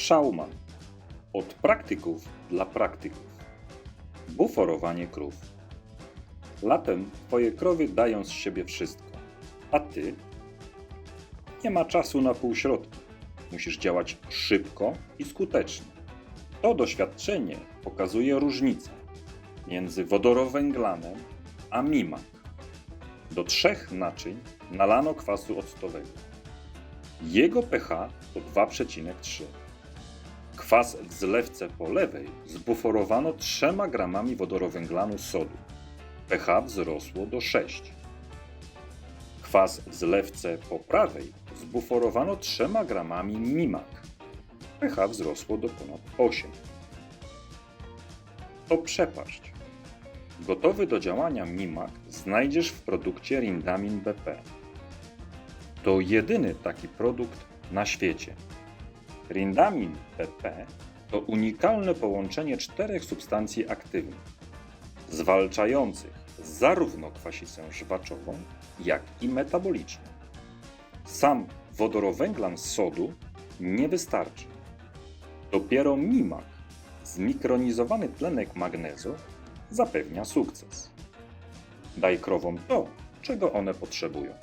Schaumann. Od praktyków dla praktyków. Buforowanie krów. Latem twoje krowy dają z siebie wszystko, a ty? Nie ma czasu na półśrodki. Musisz działać szybko i skutecznie. To doświadczenie pokazuje różnicę między wodorowęglanem a mimak. Do trzech naczyń nalano kwasu octowego. Jego pH to 2,3. Kwas w zlewce po lewej zbuforowano 3 gramami wodorowęglanu sodu. pH wzrosło do 6. Kwas w zlewce po prawej zbuforowano 3 gramami mimak. pH wzrosło do ponad 8. To przepaść. Gotowy do działania mimak znajdziesz w produkcie Rindamin BP. To jedyny taki produkt na świecie. Rindamin BP to unikalne połączenie czterech substancji aktywnych, zwalczających zarówno kwasicę żwaczową, jak i metaboliczną. Sam wodorowęglan z sodu nie wystarczy. Dopiero mimak, zmikronizowany tlenek magnezu, zapewnia sukces. Daj krowom to, czego one potrzebują.